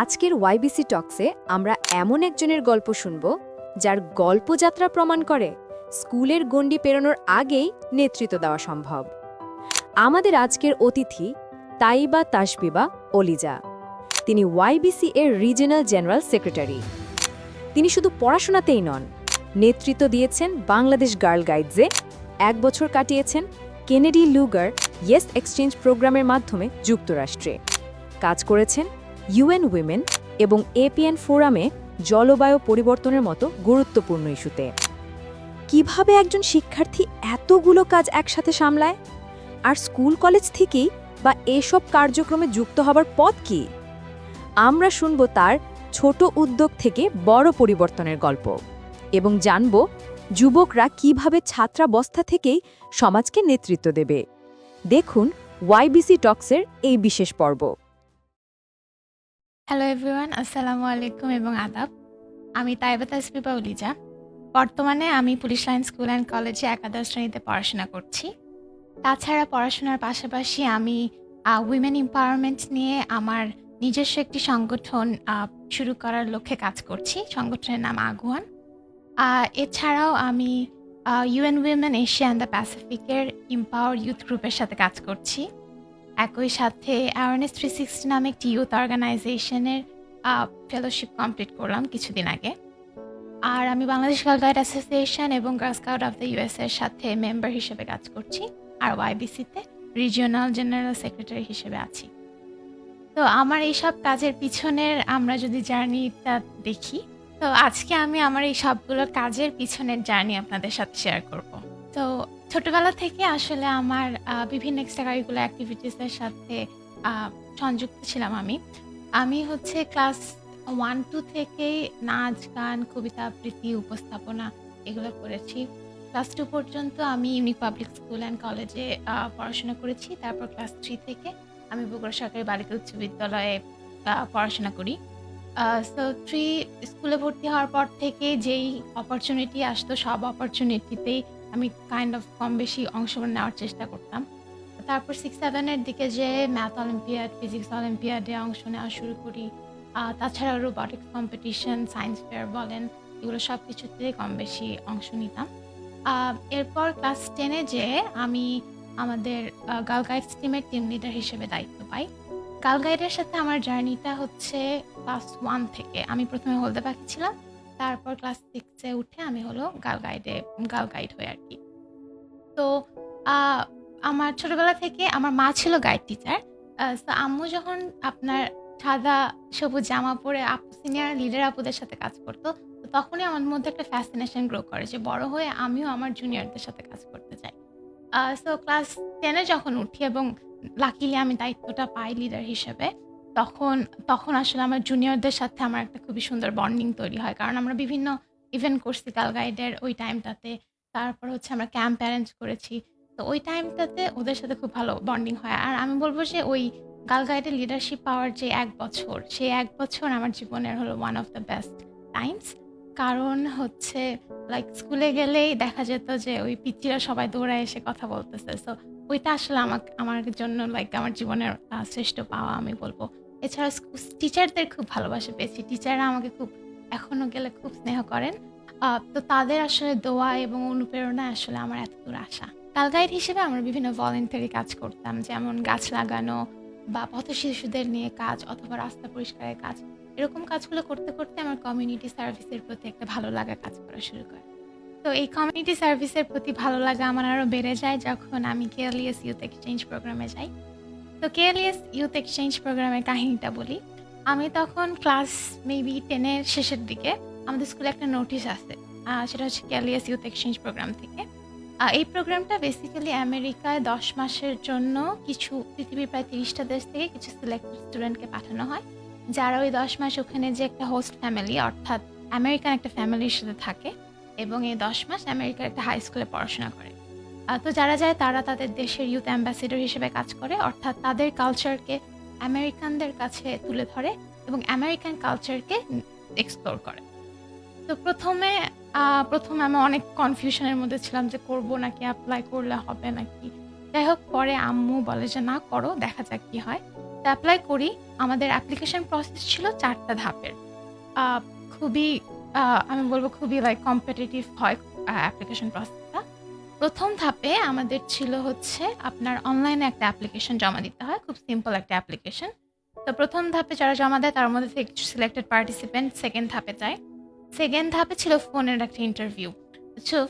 আজকের ওয়াইবিসি টক্সে আমরা এমন একজনের গল্প শুনব, যার গল্পযাত্রা প্রমাণ করে স্কুলের গণ্ডি পেরোনোর আগেই নেতৃত্ব দেওয়া সম্ভব। আমাদের আজকের অতিথি তাইবা তাসবিবা অলিজা তিনি ওয়াইবিসি এর রিজিনাল জেনারেল সেক্রেটারি তিনি শুধু পড়াশোনাতেই নন, নেতৃত্ব দিয়েছেন বাংলাদেশ গার্ল গাইডসে এক বছর কাটিয়েছেন কেনেডি লুগার ইয়েস এক্সচেঞ্জ প্রোগ্রামের মাধ্যমে যুক্তরাষ্ট্রে। কাজ করেছেন ইউএন উইমেন এবং এপিএন ফোরামে জলবায়ু পরিবর্তনের মতো গুরুত্বপূর্ণ ইস্যুতে। কীভাবে একজন শিক্ষার্থী এতগুলো কাজ একসাথে সামলায়? আর স্কুল, কলেজ থেকেই বা এসব কার্যক্রমে যুক্ত হবার পথ কি? আমরা শুনব তার ছোট উদ্যোগ থেকে বড় পরিবর্তনের গল্প এবং জানব যুবকরা কীভাবে ছাত্রাবস্থা থেকেই সমাজকে নেতৃত্ব দেবে। দেখুন ওয়াইবিসি টক্সের এই বিশেষ পর্ব। হ্যালো এভরিওয়ান আসসালামু আলাইকুম এবং আদাব। আমি তাইবা তাসবিবা উলিজা। বর্তমানে আমি পুলিশ লাইন স্কুল অ্যান্ড কলেজে একাদশ শ্রেণীতে পড়াশোনা করছি। তাছাড়া পড়াশোনার পাশাপাশি আমি উইমেন এম্পাওয়ারমেন্ট নিয়ে আমার নিজস্ব একটি সংগঠন শুরু করার লক্ষ্যে কাজ করছি। সংগঠনের নাম আগুয়ান। এছাড়াও আমি UN women Asia and the প্যাসিফিকের empower youth গ্রুপের সাথে কাজ করছি। একই সাথে অ্যাওয়ারনেস থ্রি সিক্সটি নামে একটি ইউথ অর্গানাইজেশনের ফেলোশিপ কমপ্লিট করলাম কিছুদিন আগে। আর আমি বাংলাদেশ গার্ল গাইড অ্যাসোসিয়েশন এবং girl scout of the US এর সাথে মেম্বার হিসেবে কাজ করছি। আর ওয়াইবিসিতে রিজিওনাল জেনারেল সেক্রেটারি হিসেবে আছি। তো আমার এইসব কাজের পিছনের আমরা যদি জার্নিটা দেখি, তো আজকে আমি আমার এই সবগুলো কাজের পিছনের জার্নি আপনাদের সাথে শেয়ার করব। তো ছোটবেলা থেকে আসলে আমার আহ, বিভিন্ন এক্সট্রা কারিকুলার অ্যাক্টিভিটিসের সাথে আহ, সংযুক্ত ছিলাম আমি। আমি হচ্ছে ক্লাস ওয়ান টু থেকেই নাচ গান কবিতা আবৃত্তি উপস্থাপনা এগুলো করেছি। ক্লাস টু পর্যন্ত আমি ইউনিক পাবলিক স্কুল অ্যান্ড কলেজে পড়াশোনা করেছি। তারপর ক্লাস থ্রি থেকে আমি বগুড়া সরকারি বালিকা উচ্চ বিদ্যালয়ে আহ, পড়াশোনা করি। সো থ্রি স্কুলে ভর্তি হওয়ার পর থেকে যেই অপরচুনিটি আসতো সব অপরচুনিটিতেই আমি কাইন্ড অফ কম বেশি অংশগ্রহণ নেওয়ার চেষ্টা করতাম। তারপর সিক্স সেভেনের দিকে যে ম্যাথ অলিম্পিয়াড ফিজিক্স অলিম্পিয়াডে অংশ নেওয়া শুরু করি। তাছাড়া রোবটিক্স কম্পিটিশন সায়েন্স ফেয়ার বলেন, এগুলো সব কিছুতেই কম বেশি অংশ নিতাম। এরপর ক্লাস টেনে যে আমি আমাদের গার্ল গাইডস টিমের টিম লিডার হিসেবে দায়িত্ব পাই। গার্ল গাইডের সাথে আমার জার্নিটা হচ্ছে ক্লাস ওয়ান থেকে। আমি প্রথমে হলদে পাখি ছিলাম তারপর ক্লাস সিক্সে উঠে আমি হলো গার্ল গাইডে গার্ল গাইড হয়ে আর কি তো আমার ছোটবেলা থেকে আমার মা ছিল গাইড টিচার তো আম্মু যখন আপনার সাদা সবুজ জামা পরে আপু সিনিয়র লিডার আপুদের সাথে কাজ করতো, তো তখনই আমার মধ্যে একটা ফ্যাসিনেশন গ্রো করে যে বড় হয়ে আমিও আমার জুনিয়রদের সাথে কাজ করতে চাই। সো ক্লাস টেনে যখন উঠি এবং লাকিলি আমি দায়িত্বটা পাই লিডার হিসেবে তখন তখন আসলে আমার জুনিয়রদের সাথে আমার একটা খুবই সুন্দর বন্ডিং তৈরি হয়। কারণ আমরা বিভিন্ন ইভেন্ট করছি গাইডের ওই টাইমটাতে তারপর হচ্ছে আমরা ক্যাম্প অ্যারেঞ্জ করেছি। তো ওই টাইমটাতে ওদের সাথে খুব ভালো বন্ডিং হয়। আর আমি বলব যে ওই গার্ল গাইডের লিডারশিপ পাওয়ার যে এক বছর, সেই এক বছর আমার জীবনের হলো one of the best times কারণ হচ্ছে লাইক স্কুলে গেলেই দেখা যেত যে ওই পিচিরা সবাই দৌড়ায় এসে কথা বলতেছে। সো ওইটা আসলে আমাকে, আমার জন্য লাইক আমার জীবনের শ্রেষ্ঠ পাওয়া আমি বলব। এছাড়া টিচারদের খুব ভালোবাসা পেয়েছি। টিচাররা আমাকে খুব, এখনও গেলে খুব স্নেহ করেন। তো তাদের আসলে দোয়া এবং অনুপ্রেরণা আসলে আমার এত দূর আসা। গার্ল গাইড হিসেবে আমরা বিভিন্ন ভলেন্টারি কাজ করতাম, যেমন গাছ লাগানো বা পথ শিশুদের নিয়ে কাজ অথবা রাস্তা পরিষ্কারের কাজ। এরকম কাজগুলো করতে করতে আমার কমিউনিটি সার্ভিসের প্রতি একটা ভালো লাগা কাজ করা শুরু করে। তো এই কমিউনিটি সার্ভিসের প্রতি ভালো লাগা আমার আরও বেড়ে যায় যখন আমি কেএলইএস ইউথ এক্সচেঞ্জ প্রোগ্রামে যাই। তো কেএলইএস ইউথ এক্সচেঞ্জ প্রোগ্রামের কাহিনীটা বলি। আমি তখন ক্লাস মেবি টেনের শেষের দিকে আমাদের স্কুলে একটা নোটিশ আসে সেটা হচ্ছে কেএলইএস ইউথ এক্সচেঞ্জ প্রোগ্রাম থেকে। এই প্রোগ্রামটা বেসিক্যালি আমেরিকায় দশ মাসের জন্য কিছু, পৃথিবীর প্রায় তিরিশটা দেশ থেকে কিছু সিলেক্টেড স্টুডেন্টকে পাঠানো হয়। যারা ওই দশ মাস ওখানে যে একটা হোস্ট ফ্যামিলি অর্থাৎ আমেরিকান একটা ফ্যামিলির সাথে থাকে। এবং এই দশ মাস আমেরিকার একটা হাই স্কুলে পড়াশোনা করে। তো যারা যায় তারা তাদের দেশের ইউথ অ্যাম্বাসেডর হিসেবে কাজ করে, অর্থাৎ তাদের কালচারকে আমেরিকানদের কাছে তুলে ধরে এবং আমেরিকান কালচারকে এক্সপ্লোর করে। তো প্রথমে প্রথমে আমি অনেক কনফিউশনের মধ্যে ছিলাম যে করব নাকি অ্যাপ্লাই করলে হবে নাকি। যাই হোক, পরে আম্মু বলে যে, না, করো, দেখা যাক কি হয়। তো অ্যাপ্লাই করি। আমাদের অ্যাপ্লিকেশন প্রসেস ছিল চারটা ধাপের। খুবই আমি বলব খুবই লাইক কম্পিটিটিভ হয় অ্যাপ্লিকেশন প্রসেসটা প্রথম ধাপে আমাদের ছিল হচ্ছে আপনার অনলাইনে একটা অ্যাপ্লিকেশন জমা দিতে হয়, খুব সিম্পল একটা অ্যাপ্লিকেশন তো প্রথম ধাপে যারা জমা দেয়, তার মধ্যে থেকে সিলেক্টেড পার্টিসিপেন্ট সেকেন্ড ধাপে যায়। সেকেন্ড ধাপে ছিল ফোনের একটা ইন্টারভিউ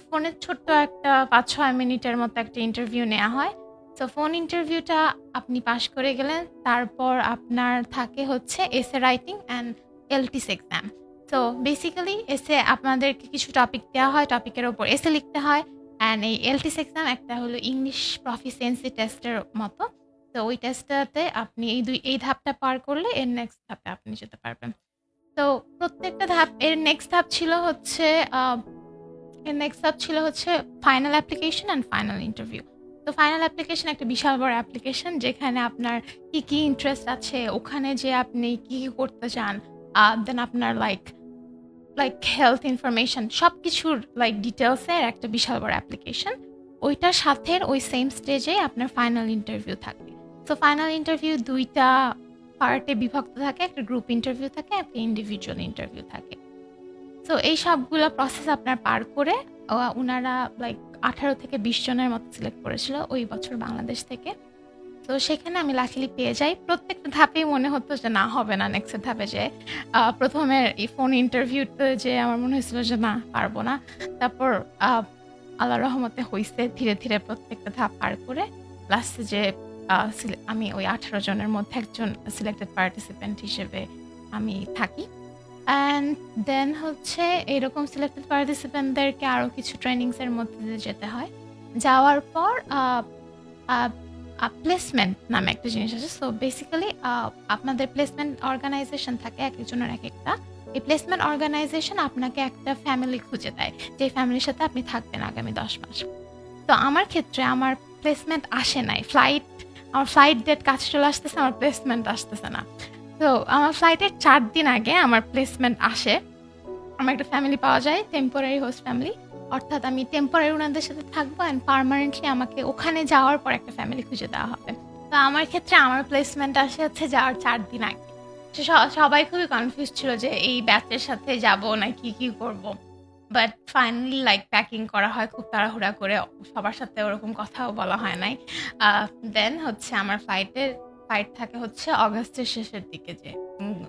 ফোনের ছোট্ট একটা পাঁচ, ছয় মিনিটের মতো একটা ইন্টারভিউ নেওয়া হয়। তো ফোন ইন্টারভিউটা আপনি পাশ করে গেলেন, তারপর আপনার থাকে হচ্ছে essay writing and IELTS exam তো বেসিক্যালি এসে আপনাদেরকে কিছু টপিক দেওয়া হয় টপিকের ওপর এসে লিখতে হয় অ্যান্ড এই এলটিস এক্সাম একটা হলো ইংলিশ প্রফিসিয়েন্সি টেস্টের মতো। তো ওই টেস্টটাতে আপনি এই দুই, এই ধাপটা পার করলে এর নেক্সট ধাপে আপনি যেতে পারবেন। তো প্রত্যেকটা ধাপ, এর নেক্সট ধাপ ছিল হচ্ছে এর নেক্সট ধাপ ছিল হচ্ছে final application and final interview তো ফাইনাল অ্যাপ্লিকেশন একটা বিশাল বড় অ্যাপ্লিকেশন যেখানে আপনার কি কি ইন্টারেস্ট আছে, ওখানে যে আপনি কি কি করতে চান দেন আপনার লাইক লাইক হেলথ ইনফরমেশন সব কিছুর লাইক ডিটেলসের একটা বিশাল বড় অ্যাপ্লিকেশন ওইটার সাথে ওই সেম স্টেজে আপনার ফাইনাল ইন্টারভিউ থাকবে। সো ফাইনাল ইন্টারভিউ দুইটা পার্টে বিভক্ত থাকে, একটা গ্রুপ ইন্টারভিউ থাকে, একটা ইন্ডিভিজুয়াল ইন্টারভিউ থাকে। সো এই সবগুলো প্রসেস আপনার পার করে ওনারা লাইক আঠারো থেকে বিশ জনের মতো সিলেক্ট করেছিল ওই বছর বাংলাদেশ থেকে। তো সেখানে আমি লাকিলি পেয়ে যাই। প্রত্যেকটা ধাপেই মনে হতো যে না, হবে না নেক্সট ধাপে যে প্রথমে এই ফোন ইন্টারভিউতে যে আমার মনে হয়েছিল যে না, পারব না। তারপর আল্লাহ রহমতে হইছে ধীরে ধীরে প্রত্যেকটা ধাপ পার করে। লাস্টে যে আমি ওই আঠারো জনের মধ্যে একজন সিলেক্টেড পার্টিসিপেন্ট হিসেবে আমি থাকি। অ্যান্ড দেন হচ্ছে এরকম সিলেক্টেড পার্টিসিপেন্টদেরকে আরও কিছু ট্রেনিংসের মধ্যে দিয়ে যেতে হয়। যাওয়ার পর প্লেসমেন্ট নামে একটা জিনিস আছে। সো বেসিক্যালি আপনাদের প্লেসমেন্ট অর্গানাইজেশন থাকে এক একজনের এক একটা। এই প্লেসমেন্ট অর্গানাইজেশন আপনাকে একটা ফ্যামিলি খুঁজে দেয়, যে ফ্যামিলির সাথে আপনি থাকবেন আগামী দশ মাস। তো আমার ক্ষেত্রে আমার প্লেসমেন্ট আসে নাই। ফ্লাইট আমার ফ্লাইট ডেট কাছে চলে আসতেছে, আমার প্লেসমেন্ট আসতেছে না। তো আমার ফ্লাইটের চার দিন আগে আমার প্লেসমেন্ট আসে। আমার একটা ফ্যামিলি পাওয়া যায় টেম্পোরারি হোস্ট ফ্যামিলি অর্থাৎ আমি টেম্পোরারি ওনাদের সাথে থাকব অ্যান্ড পার্মানেন্টলি আমাকে ওখানে যাওয়ার পর একটা ফ্যামিলি খুঁজে দেওয়া হবে। তো আমার ক্ষেত্রে আমার প্লেসমেন্ট আসে হচ্ছে যাওয়ার চার দিন আগে। সবাই খুবই কনফিউজ ছিল যে এই ব্যাচের সাথে যাব না কি কি করব। বাট ফাইনালি লাইক প্যাকিং করা হয়, খুব তাড়াহুড়া করে সবার সাথে ওরকম কথাও বলা হয় নাই। দেন হচ্ছে আমার ফ্লাইটের ফ্লাইট থাকে হচ্ছে অগস্টের শেষের দিকে যে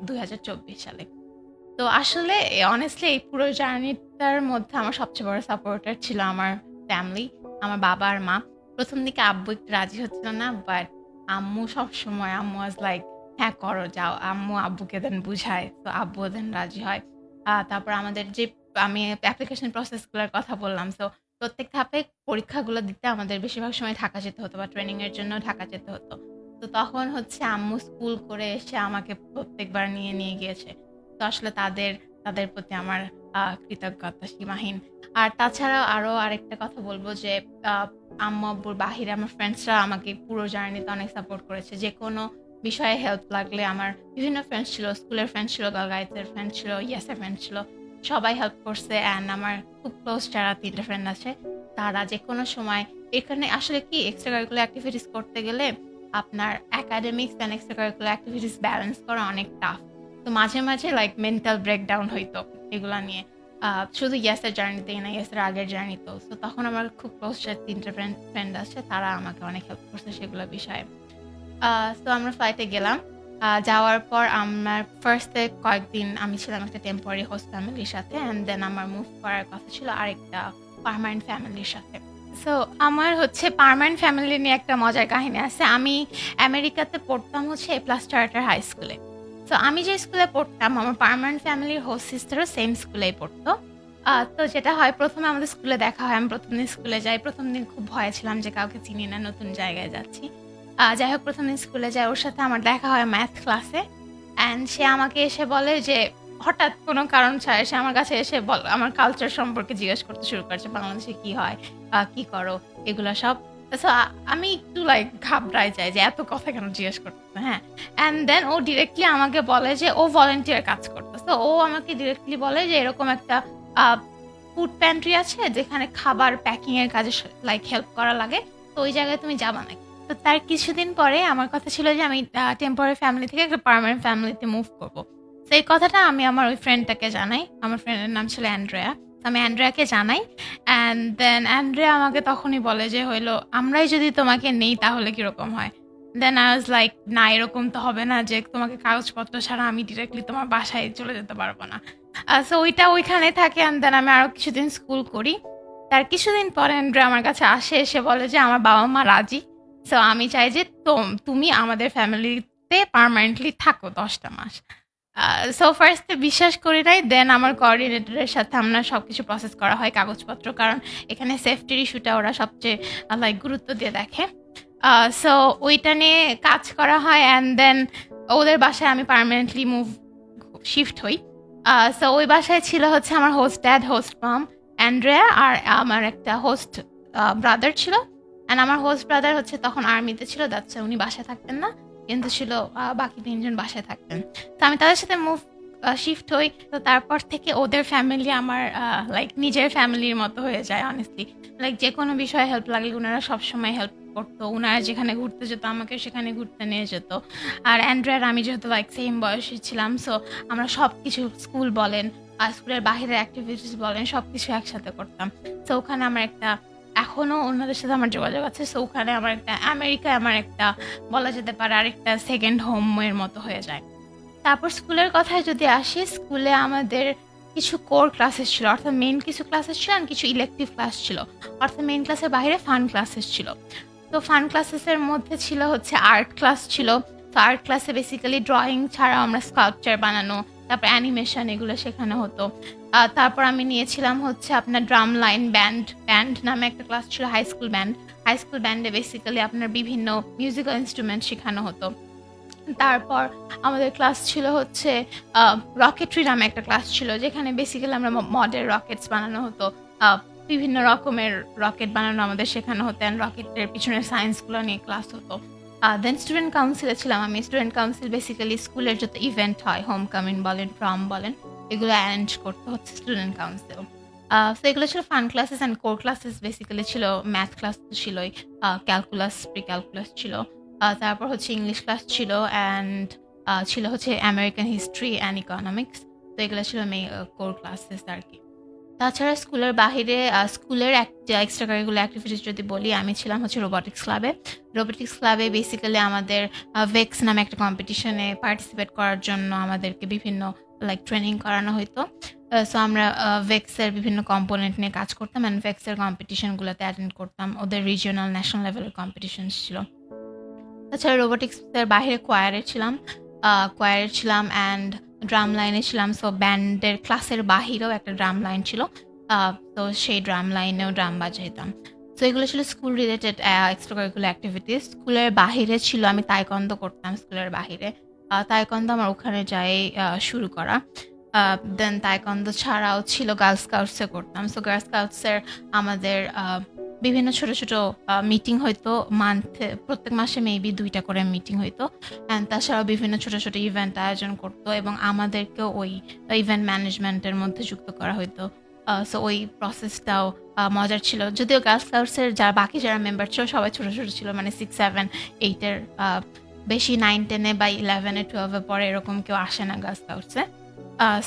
দু হাজার চব্বিশ সালে। তো আসলে অনেস্টলি এই পুরো জার্নিটার মধ্যে আমার সবচেয়ে বড় সাপোর্টার ছিল আমার ফ্যামিলি আমার বাবা আর মা। প্রথম দিকে আব্বু একটু রাজি হচ্ছিল না বাট আম্মু সবসময়, আম্মু ওয়াজ লাইক হ্যাঁ করো, যাও। আম্মু আব্বুকে দেন বুঝায়, তো আব্বু দেন রাজি হয়। তারপর আমাদের যে, আমি অ্যাপ্লিকেশন প্রসেসগুলোর কথা বললাম তো প্রত্যেক ধাপে পরীক্ষাগুলো দিতে আমাদের বেশিরভাগ সময় ঢাকা যেতে হতো বা ট্রেনিং এর জন্য ঢাকা যেতে হতো। তো তখন হচ্ছে আম্মু স্কুল করে এসে আমাকে প্রত্যেকবার নিয়ে নিয়ে গিয়েছে। তো আসলে তাদের তাদের প্রতি আমার কৃতজ্ঞতা সীমাহীন। আর তাছাড়াও আরও আরেকটা কথা বলব যে আম্মু, আব্বুর বাহিরে আমার ফ্রেন্ডসরা আমাকে পুরো জার্নিতে অনেক সাপোর্ট করেছে। যে কোনো বিষয়ে হেল্প লাগলে আমার বিভিন্ন ফ্রেন্ডস ছিল স্কুলের ফ্রেন্ড ছিল গাইডের ফ্রেন্ড ছিল ইয়াসের ফ্রেন্ড ছিল, সবাই হেল্প করছে অ্যান্ড আমার খুব ক্লোজ যারা তিনটে ফ্রেন্ড আছে, তারা যে কোনো সময় এখানে আসলে কি এক্সট্রা কারিকুলার অ্যাক্টিভিটিস করতে গেলে আপনার academics and extra curricular activities balance করা অনেক টাফ তো মাঝে মাঝে লাইক মেন্টাল ব্রেকডাউন হইতো এগুলা নিয়ে। শুধু ইয়াসের জার্নিতেই না ইয়াসের আগের জার্নিতেও তো তখন আমার খুব ক্লোজ তিনটে ফ্রেন্ড ফ্রেন্ড আছে তারা আমাকে অনেক হেল্প করছে সেগুলো বিষয়ে। তো আমরা ফ্লাইটে গেলাম। যাওয়ার পর আমার ফার্স্টে কয়েকদিন আমি ছিলাম একটা টেম্পোরারি হোস্ট ফ্যামিলির সাথে অ্যান্ড দেন আমার মুভ করার কথা ছিল আরেকটা পার্মানেন্ট ফ্যামিলির সাথে। সো আমার হচ্ছে পার্মানেন্ট ফ্যামিলি নিয়ে একটা মজার কাহিনী আছে। আমি আমেরিকাতে পড়তাম হচ্ছে এ প্লাস চার্টার হাই স্কুলে তো আমি যে স্কুলে পড়তাম, আমার পার্মানেন্ট ফ্যামিলির হোস্ট সিস্টারও সেম স্কুলেই পড়তো। তো যেটা হয়, প্রথমে আমাদের স্কুলে দেখা হয়, আমি প্রথম দিন স্কুলে যাই। প্রথম দিন খুব ভয় ছিলাম যে কাউকে চিনি না, নতুন জায়গায় যাচ্ছি। যাই হোক, প্রথম দিন স্কুলে যাই, ওর সাথে আমার দেখা হয় ম্যাথ ক্লাসে অ্যান্ড সে আমাকে এসে বলে যে, হঠাৎ কোনো কারণ ছাড়া সে আমার কাছে এসে বল, আমার কালচার সম্পর্কে জিজ্ঞেস করতে শুরু করেছে, বাংলাদেশে কি হয় কি করো, এগুলো সব। আ- আমি একটু লাইক ঘাবড়াই যাই যে এত কথা কেন জিজ্ঞেস করতেছে হ্যাঁ? অ্যান্ড দেন ও ডিরেক্টলি আমাকে বলে যে ও ভলেন্টিয়ার কাজ করতেছে। ও আমাকে ডিরেক্টলি বলে যে এরকম একটা ফুড প্যান্ট্রি আছে যেখানে খাবার প্যাকিংয়ের কাজে লাইক হেল্প করা লাগে। তো ওই জায়গায় তুমি যাবা নাকি? তো তার কিছুদিন পরে আমার কথা ছিল যে আমি টেম্পোরারি ফ্যামিলি থেকে একটা পার্মানেন্ট ফ্যামিলিতে মুভ করব। এই কথাটা আমি আমার ওই ফ্রেন্ডটাকে জানাই। আমার ফ্রেন্ডের নাম ছিল অ্যান্ড্রেয়া। আমি অ্যান্ড্রেয়াকে জানাই। অ্যান্ড দেন অ্যান্ড্রেয়া আমাকে তখনই বলে যে হইল, আমরাই যদি তোমাকে নেই তাহলে কীরকম হয়? দেন আই ওয়াজ লাইক না, এরকম তো হবে না যে তোমাকে কাগজপত্র ছাড়া আমি ডিরেক্টলি তোমার বাসায় চলে যেতে পারব না। সো ওইটা ওইখানে থাকে অ্যান্ড দেন আমি আরও কিছুদিন স্কুল করি। তার কিছুদিন পরে অ্যান্ড্রে আমার কাছে আসে, এসে বলে যে, আমার বাবা মা রাজি। সো আমি চাই যে, তুমি আমাদের ফ্যামিলিতে পার্মানেন্টলি থাকো দশটা মাস। সো ফার্স্টে বিশ্বাস করি নাই দেন আমার কোঅর্ডিনেটরের সাথে আমরা সব কিছু প্রসেস করা হয় কাগজপত্র, কারণ এখানে সেফটির ইস্যুটা ওরা সবচেয়ে লাইক গুরুত্ব দিয়ে দেখে। সো ওইটা নিয়ে কাজ করা হয় অ্যান্ড দেন ওদের বাসায় আমি পার্মানেন্টলি মুভ শিফট হই। সো ওই বাসায় ছিল হচ্ছে আমার host dad host mom Andrea আর আমার একটা হোস্ট ব্রাদার ছিল। অ্যান্ড আমার হোস্ট ব্রাদার হচ্ছে তখন আর্মিতে ছিল যাচ্ছে উনি বাসায় থাকতেন না। কিন্তু ছিল বাকি তিনজন বাসায় থাকতেন। তো আমি তাদের সাথে মুভ শিফট হই। তো তারপর থেকে ওদের ফ্যামিলি আমার লাইক নিজের ফ্যামিলির মতো হয়ে যায় অনেস্টলি লাইক যে কোনো বিষয়ে হেল্প লাগলে ওনারা সবসময় হেল্প করতো। ওনারা যেখানে ঘুরতে যেত আমাকে সেখানে ঘুরতে নিয়ে যেত। আর অ্যান্ড্রয়েড আমি যেহেতু লাইক সেম বয়সী ছিলাম সো আমরা সব কিছু স্কুল বলেন আর স্কুলের বাইরের অ্যাক্টিভিটিস বলেন সব কিছু একসাথে করতাম। তো ওখানে আমার একটা এখনও ওনাদের সাথে আমার যোগাযোগ আছে সো ওখানে আমার একটা, আমেরিকায় আমার একটা বলা যেতে পারে আরেকটা সেকেন্ড হোমের মতো হয়ে যায়। তারপর স্কুলের কথায় যদি আসি, স্কুলে আমাদের কিছু কোর ক্লাসেস ছিল, অর্থাৎ মেন কিছু ক্লাসেস ছিল আর কিছু ইলেকটিভ ক্লাস ছিল। অর্থাৎ মেন ক্লাসের বাইরে ফান ক্লাসেস ছিল। তো ফান ক্লাসেসের মধ্যে ছিল হচ্ছে আর্ট ক্লাস ছিল। তো আর্ট ক্লাসে বেসিক্যালি ড্রয়িং ছাড়াও আমরা স্কাল্পচার বানানো তারপর অ্যানিমেশন এগুলো শেখানো হতো। তারপর আমি নিয়েছিলাম হচ্ছে আপনার ড্রাম লাইন ব্যান্ড ব্যান্ড নামে একটা ক্লাস ছিল high school band high school ব্যান্ডে বেসিক্যালি আপনার বিভিন্ন মিউজিক্যাল ইনস্ট্রুমেন্ট শেখানো হতো। তারপর আমাদের ক্লাস ছিল হচ্ছে রকেটরি নামে একটা ক্লাস ছিল, যেখানে বেসিক্যালি আমরা মডেল রকেটস বানানো হতো। বিভিন্ন রকমের রকেট বানানো আমাদের শেখানো হতো অ্যান্ড রকেটের পিছনে সায়েন্সগুলো নিয়ে ক্লাস হতো। দেন স্টুডেন্ট কাউন্সিলে ছিলাম আমি স্টুডেন্ট কাউন্সিল বেসিক্যালি স্কুলের যত ইভেন্ট হয় হোম কামিং বলেন প্রম বলেন, এগুলো অ্যারেঞ্জ করতে হচ্ছে স্টুডেন্ট কাউন্সিল তো এগুলো ছিল fun classes and core classes basically ছিল ম্যাথ ক্লাস তো ছিলই ক্যালকুলাস প্রি ক্যালকুলাস ছিল. তারপর হচ্ছে ইংলিশ ক্লাস ছিল অ্যান্ড ছিল হচ্ছে আমেরিকান হিস্ট্রি অ্যান্ড ইকোনমিক্স তো এগুলো ছিল মে কোর ক্লাসেস আর কি। তাছাড়া স্কুলের বাহিরে স্কুলের এক্সট্রা কারিকুলার অ্যাক্টিভিটিস যদি বলি, আমি ছিলাম হচ্ছে রোবোটিক্স ক্লাবে রোবোটিক্স ক্লাবে বেসিক্যালি আমাদের ভেক্স নামে একটা কম্পিটিশনে পার্টিসিপেট করার জন্য আমাদেরকে বিভিন্ন লাইক ট্রেনিং করানো হতো সো আমরা ভেক্সের বিভিন্ন কম্পোনেন্ট নিয়ে কাজ করতাম অ্যান্ড ভেক্সের কম্পিটিশনগুলোতে অ্যাটেন্ড করতাম। ওদের রিজিওনাল ন্যাশনাল লেভেলের কম্পিটিশন ছিল। তাছাড়া রোবোটিক্সের বাইরে কোয়ারে ছিলাম। কোয়ারে ছিলাম অ্যান্ড ড্রাম লাইনে ছিলাম সো ব্যান্ডের ক্লাসের বাহিরেও একটা ড্রাম লাইন ছিল। তো সেই ড্রাম লাইনেও ড্রাম বাজাইতাম। তো এগুলো ছিল school related extra curricular activities স্কুলের বাহিরে ছিল, আমি তাইকন্দ করতাম স্কুলের বাহিরে। তাইকন্দ আমার ওখানে যাই শুরু করা। দেন তাইকন্দ ছাড়াও ছিল গার্লস স্কাউটসে করতাম। সো গার্লস স্কাউটসের আমাদের বিভিন্ন ছোট ছোট মিটিং হয়তো মান্থে প্রত্যেক মাসে মেবি দুইটা করে মিটিং হইতো অ্যান্ড তাছাড়াও বিভিন্ন ছোট ছোট ইভেন্ট আয়োজন করতো এবং আমাদেরকেও ওই ইভেন্ট ম্যানেজমেন্টের মধ্যে যুক্ত করা হতো সো ওই প্রসেসটাও মজার ছিল। যদিও গার্লস স্কাউটসের যারা, বাকি যারা মেম্বার ছিল, সবাই ছোট ছোট ছিল মানে সিক্স সেভেন এইটের বেশি নাইন টেনে বা ইলেভেনে টুয়েলভে পরে এরকম কেউ আসে না গার্লস স্কাউটসে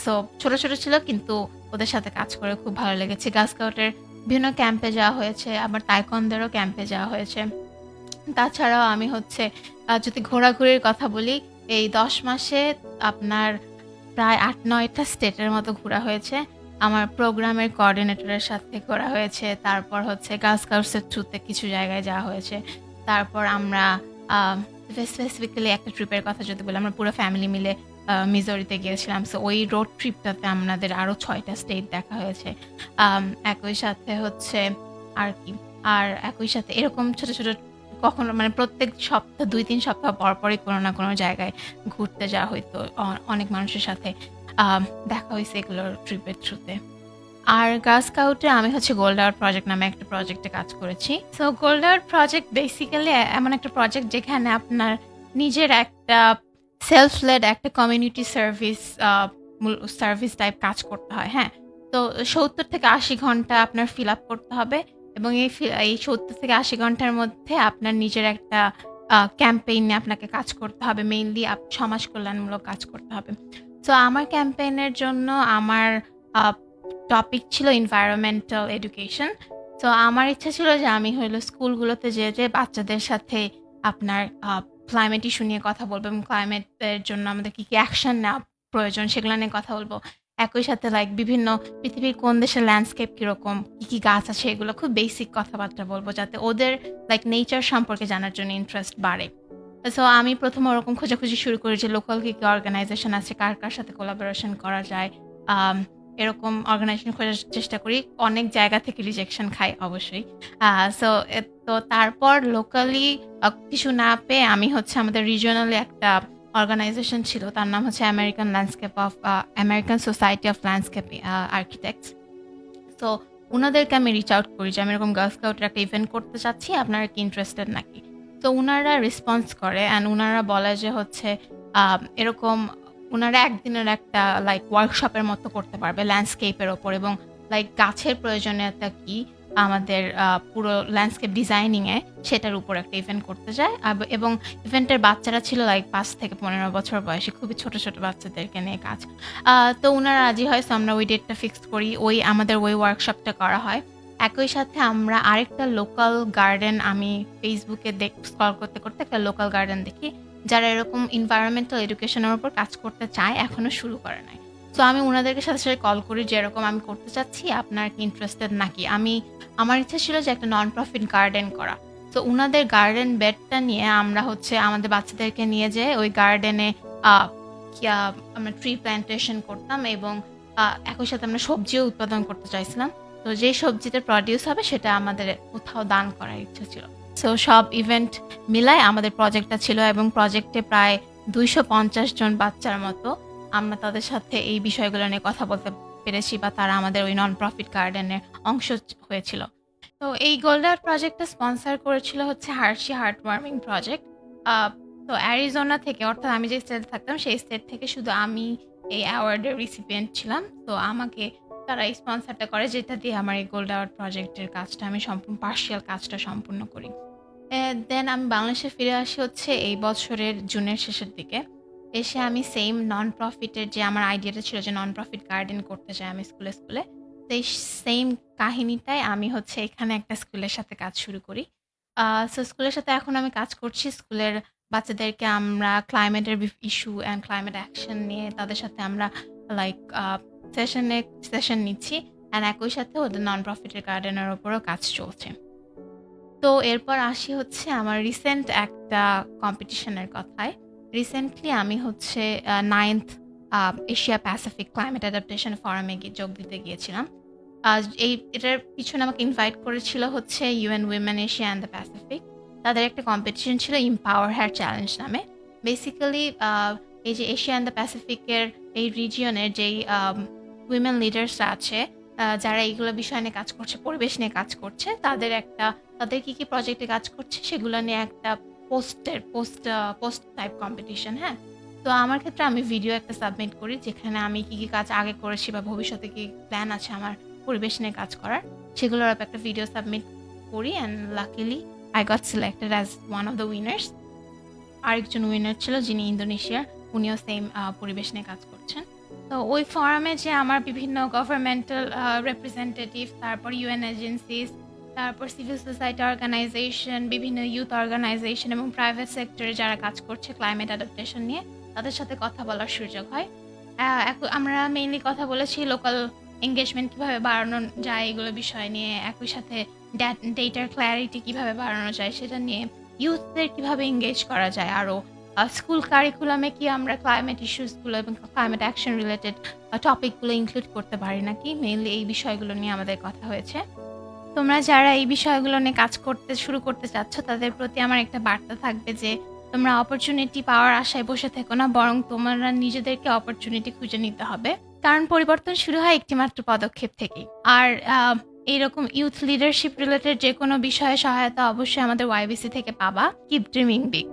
সো ছোট ছোট ছিল, কিন্তু ওদের সাথে কাজ করে খুব ভালো লেগেছে। গার্লস স্কাউটের বিভিন্ন ক্যাম্পে যাওয়া হয়েছে, আবার তাইকন্দেরও ক্যাম্পে যাওয়া হয়েছে। তাছাড়াও আমি হচ্ছে যদি ঘোরাঘুরির কথা বলি, এই দশ মাসে আপনার প্রায় আট নয়টা স্টেটের মতো ঘোরা হয়েছে। আমার প্রোগ্রামের কোঅর্ডিনেটরের সাথে ঘোরা হয়েছে, তারপর হচ্ছে গার্লস স্কাউটসের থ্রুতে কিছু জায়গায় যাওয়া হয়েছে। তারপর আমরা স্পেসিফিক্যালি একটা ট্রিপের কথা যদি বলি, আমরা পুরো ফ্যামিলি মিলে মিজোরিতে গিয়েছিলাম। সো ওই রোড ট্রিপটাতে আমাদের আরও ছয়টা স্টেট দেখা হয়েছে। একই সাথে হচ্ছে আর কি, আর একই সাথে এরকম ছোট ছোট কখনো মানে প্রত্যেক সপ্তাহ, দুই তিন সপ্তাহ পর পরই কোনো না কোনো জায়গায় ঘুরতে যাওয়া হইতো অনেক মানুষের সাথে। দেখা হয়েছে এগুলোর ট্রিপের থ্রুতে আর গার্ল স্কাউটে আমি হচ্ছে গোল্ড আউট প্রজেক্ট নামে একটা প্রজেক্টে কাজ করেছি। So gold out project basically এমন একটা প্রজেক্ট যেখানে আপনার নিজের একটা সেলফ লেড একটা কমিউনিটি সার্ভিস সার্ভিস টাইপ কাজ করতে হয় হ্যাঁ? তো সত্তর থেকে আশি ঘণ্টা আপনার ফিল আপ করতে হবে এবং এই এই সত্তর থেকে আশি ঘণ্টার মধ্যে আপনার নিজের একটা ক্যাম্পেইনে আপনাকে কাজ করতে হবে মেইনলি সমাজ কল্যাণমূলক কাজ করতে হবে। তো আমার ক্যাম্পেইনের জন্য আমার টপিক ছিল এনভায়রনমেন্টাল এডুকেশন তো আমার ইচ্ছা ছিল যে আমি হইল স্কুলগুলোতে যে যে বাচ্চাদের সাথে আপনার ক্লাইমেট ইস্যু নিয়ে কথা বলব এবং ক্লাইমেটের জন্য আমাদের কী কী অ্যাকশন নেওয়া প্রয়োজন সেগুলো নিয়ে কথা বলব। একই সাথে লাইক বিভিন্ন পৃথিবীর কোন দেশের ল্যান্ডস্কেপ কীরকম কী কী গাছ আছে এগুলো খুব বেসিক কথাবার্তা বলব যাতে ওদের লাইক নেচার সম্পর্কে জানার জন্য ইন্টারেস্ট বাড়ে। সো আমি প্রথমে ওরকম খোঁজাখুঁজি শুরু করি যে লোকাল কী কী অর্গানাইজেশন আছে কার কার সাথে কোলাবোরেশন করা যায় আম, এরকম অর্গানাইজেশন খোঁজার চেষ্টা করি। অনেক জায়গা থেকে রিজেকশন খাই, অবশ্যই। সো তো তারপর লোকালি কিছু না পেয়ে আমি হচ্ছে আমাদের রিজিওনালি একটা অর্গানাইজেশন ছিল। তার নাম হচ্ছে American landscape of American society of landscape architects তো ওনাদেরকে আমি রিচ আউট করি যে আমি এরকম গার্ল স্কাউটের একটা ইভেন্ট করতে চাচ্ছি, আপনারা কি ইন্টারেস্টেড নাকি? তো ওনারা রেসপন্স করে অ্যান্ড ওনারা বলে যে হচ্ছে এরকম ওনারা একদিনের একটা লাইক ওয়ার্কশপের মতো করতে পারবে ল্যান্ডস্কেপের ওপর এবং লাইক গাছের প্রয়োজনীয়তা কি, আমাদের পুরো ল্যান্ডস্কেপ ডিজাইনিংয়ে সেটার উপর একটা ইভেন্ট করতে যায়। এবং ইভেন্টের বাচ্চারা ছিল লাইক পাঁচ থেকে পনেরো বছর বয়সী, খুবই ছোট ছোট বাচ্চাদেরকে নিয়ে কাজ। তো ওনারা রাজি হয়, so আমরা ওই ডেটটা ফিক্সড করি। ওই, আমাদের ওই ওয়ার্কশপটা করা হয়। একই সাথে আমরা আরেকটা লোকাল গার্ডেন আমি ফেসবুকে দেখ স্কল করতে করতে একটা লোকাল গার্ডেন দেখি। যারা এরকম এনভায়রনমেন্টাল এডুকেশনের উপর কাজ করতে চায়, এখনও শুরু করে নাই। তো আমি ওনাদেরকে সাথে সাথে কল করি যে, এরকম আমি করতে চাচ্ছি, আপনার কি ইন্টারেস্টেড নাকি? আমি, আমার ইচ্ছা ছিল যে, একটা নন প্রফিট গার্ডেন করা। তো ওনাদের গার্ডেন বেডটা নিয়ে আমরা হচ্ছে আমাদের বাচ্চাদেরকে নিয়ে যেয়ে ওই গার্ডেনে আমরা ট্রি প্ল্যান্টেশন করতাম এবং একই সাথে আমরা সবজিও উৎপাদন করতে চাইছিলাম। তো যে সবজিতে প্রডিউস হবে, সেটা আমাদের কোথাও দান করার ইচ্ছা ছিল। সো সব ইভেন্ট মিলায় আমাদের প্রজেক্টটা ছিল এবং প্রজেক্টে প্রায় দুইশো পঞ্চাশ জন বাচ্চার মতো আমরা তাদের সাথে এই বিষয়গুলো নিয়ে কথা বলতে পেরেছি বা তারা আমাদের ওই নন প্রফিট গার্ডেনের অংশ হয়েছিল। তো এই গোল্ডার প্রজেক্টটা স্পন্সর করেছিল হচ্ছে হার্শি হার্ট ওয়ার্মিং প্রজেক্ট তো অ্যারিজোনা থেকে, অর্থাৎ আমি যে স্টেটে থাকতাম, সেই স্টেট থেকে শুধু আমি এই অ্যাওয়ার্ডের রিসিপিয়েন্ট ছিলাম। তো আমাকে তারা এই স্পন্সরটা করে, যেটা দিয়ে আমার এই গোল্ড আওয়ার্ড প্রজেক্টের কাজটা, আমি সম্পূর্ণ পার্শিয়াল কাজটা সম্পূর্ণ করি। দেন আমি বাংলাদেশে ফিরে আসি হচ্ছে এই বছরের জুনের শেষের দিকে। এসে আমি সেম নন প্রফিটের যে আমার আইডিয়াটা ছিল যে নন প্রফিট গার্ডেন করতে চাই আমি স্কুলে স্কুলে সেই সেম কাহিনীটাই আমি হচ্ছে এখানে একটা স্কুলের সাথে কাজ শুরু করি। সো স্কুলের সাথে এখন আমি কাজ করছি স্কুলের বাচ্চাদেরকে আমরা ক্লাইমেটের ইস্যু অ্যান্ড ক্লাইমেট অ্যাকশন নিয়ে তাদের সাথে আমরা লাইক সেশনে সেশন নিচ্ছি। অ্যান্ড একই সাথে ওদের নন প্রফিটের গার্ডেনের ওপরও কাজ চলছে। তো এরপর আসি হচ্ছে আমার রিসেন্ট একটা কম্পিটিশনের কথায়। রিসেন্টলি আমি হচ্ছে ninth Asia Pacific climate adaptation ফোরামে গিয়ে যোগ দিতে গিয়েছিলাম। এই, এটার পিছনে আমাকে ইনভাইট করেছিল হচ্ছে UN women Asia and the Pacific তাদের একটা কম্পিটিশন ছিল ইম্পাওয়ার হেয়ার চ্যালেঞ্জ নামে। বেসিক্যালি এই যে এশিয়া অ্যান্ড দ্য প্যাসিফিকের এই রিজিয়নের যেই উইমেন লিডার্সরা আছে যারা এইগুলো বিষয় নিয়ে কাজ করছে, পরিবেশ নিয়ে কাজ করছে, তাদের একটা তাদের কি কি প্রজেক্টে কাজ করছে সেগুলো নিয়ে একটা পোস্টের পোস্ট পোস্ট টাইপ কম্পিটিশন হ্যাঁ? তো আমার ক্ষেত্রে আমি ভিডিও একটা সাবমিট করি যেখানে আমি কি কি কাজ আগে করেছি বা ভবিষ্যতে কি প্ল্যান আছে আমার পরিবেশ নিয়ে কাজ করার। সেগুলোর একটা ভিডিও সাবমিট করি and luckily I got selected as one of the winners আরেকজন উইনার ছিল যিনি ইন্দোনেশিয়ার উনিও সেম পরিবেশ নিয়ে কাজ করছেন। তো ওই ফোরামে যে আমার বিভিন্ন গভর্নমেন্টাল রিপ্রেজেন্টেটিভ তারপর ইউএন এজেন্সিস তারপর সিভিল সোসাইটি অর্গানাইজেশন বিভিন্ন ইউথ অর্গানাইজেশন এবং প্রাইভেট সেক্টরে যারা কাজ করছে ক্লাইমেট অ্যাডাপ্টেশন নিয়ে, তাদের সাথে কথা বলার সুযোগ হয়। আমরা মেইনলি কথা বলেছি লোকাল এঙ্গেজমেন্ট কীভাবে বাড়ানো যায় এগুলো বিষয় নিয়ে, একই সাথে ডেটার ক্ল্যারিটি কীভাবে বাড়ানো যায় সেটা নিয়ে ইউথদের কীভাবে এঙ্গেজ করা যায় আরও স্কুল কারিকুলামে কি আমরা ক্লাইমেট ইস্যুসগুলো এবং ক্লাইমেট অ্যাকশন রিলেটেড টপিকগুলো ইনক্লুড করতে পারি নাকি? মেইনলি এই বিষয়গুলো নিয়ে আমাদের কথা হয়েছে। তোমরা যারা এই বিষয়গুলো নিয়ে কাজ করতে শুরু করতে চাচ্ছ, তাদের প্রতি আমার একটা বার্তা থাকবে যে, তোমরা অপরচুনিটি পাওয়ার আশায় বসে থেকো না, বরং তোমরা নিজেদেরকে অপরচুনিটি খুঁজে নিতে হবে। কারণ পরিবর্তন শুরু হয় একটিমাত্র পদক্ষেপ থেকেই। আর এইরকম ইউথ লিডারশিপ রিলেটেড যে কোনো বিষয়ে সহায়তা অবশ্যই আমাদের ওয়াইবিসি থেকে পাবা। Keep dreaming big